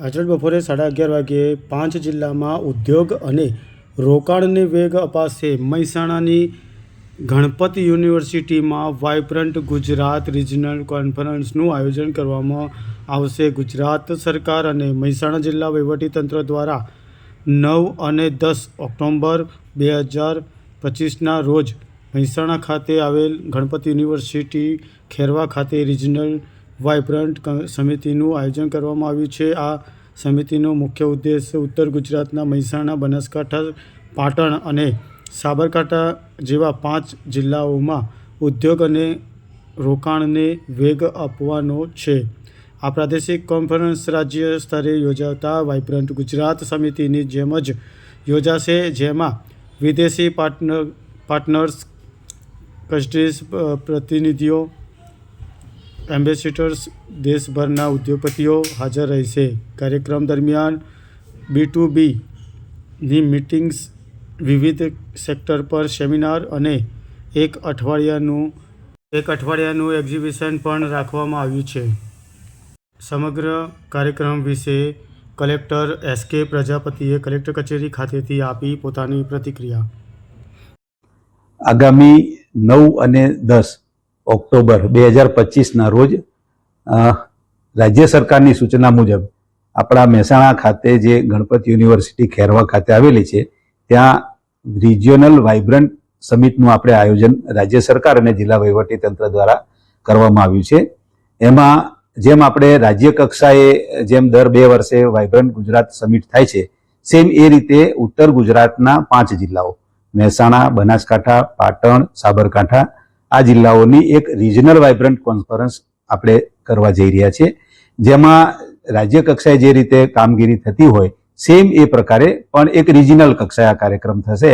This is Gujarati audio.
આજરોજ બપોરે સાડા અગિયાર વાગ્યે પાંચ જિલ્લામાં ઉદ્યોગ અને રોકાણને વેગ અપાશે. મહેસાણાની ગણપત યુનિવર્સિટીમાં વાઇબ્રન્ટ ગુજરાત રિજનલ કોન્ફરન્સનું આયોજન કરવામાં આવશે. ગુજરાત સરકાર અને મહેસાણા જિલ્લા વહીવટીતંત્ર દ્વારા નવ અને દસ ઓક્ટોબર બે હજાર પચીસના રોજ મહેસાણા ખાતે આવેલ ગણપત યુનિવર્સિટી ખેરવા ખાતે રિજનલ વાઇબ્રન્ટ સમિતિનું આયોજન કરવામાં આવ્યું છે. આ સમિતિનો મુખ્ય ઉદ્દેશ ઉત્તર ગુજરાતના મહેસાણા, બનાસકાંઠા, પાટણ અને સાબરકાંઠા જેવા પાંચ જિલ્લાઓમાં ઉદ્યોગ અને રોકાણને વેગ આપવાનો છે. આ પ્રાદેશિક કોન્ફરન્સ રાજ્ય સ્તરે યોજાતા વાઇબ્રન્ટ ગુજરાત સમિતિની જેમ જ યોજાશે, જેમાં વિદેશી પાર્ટનર, પાર્ટનર્સ કસ્ટ્રીઝ પ્રતિનિધિઓ એમ્બેસેડર્સ દેશભરના ઉદ્યોગપતિઓ હાજર રહેશે. કાર્યક્રમ દરમિયાન બી ટુ બીની મિટિંગ્સ વિવિધ સેક્ટર પર સેમિનાર અને એક અઠવાડિયાનું એક અઠવાડિયાનું એક્ઝિબિશન પણ રાખવામાં આવ્યું છે. સમગ્ર કાર્યક્રમ વિશે કલેક્ટર એસ કે પ્રજાપતિએ કલેક્ટર કચેરી ખાતેથી આપી પોતાની પ્રતિક્રિયા. આગામી નવ અને દસ ઓક્ટોબર બે હજાર પચીસના રોજ રાજ્ય સરકારની સૂચના મુજબ આપણા મહેસાણા ખાતે જે ગણપત યુનિવર્સિટી ખેરવા ખાતે આવેલી છે, ત્યાં રિજિયોનલ વાઇબ્રન્ટ સમિટનું આપણે આયોજન રાજ્ય સરકાર અને જિલ્લા તંત્ર દ્વારા કરવામાં આવ્યું છે. એમાં જેમ આપણે રાજ્ય કક્ષાએ જેમ દર બે વર્ષે વાઇબ્રન્ટ ગુજરાત સમિટ થાય છે, સેમ એ રીતે ઉત્તર ગુજરાતના પાંચ જિલ્લાઓ, મહેસાણા, બનાસકાંઠા, પાટણ, સાબરકાંઠા આ જિલ્લાઓની એક રિજનલ વાઇબ્રન્ટ કોન્ફરન્સ આપણે કરવા જઈ રહ્યા છીએ. જેમાં રાજ્ય કક્ષાએ જે રીતે કામગીરી થતી હોય સેમ એ પ્રકારે પણ એક રિજનલ કક્ષાએ આ કાર્યક્રમ થશે.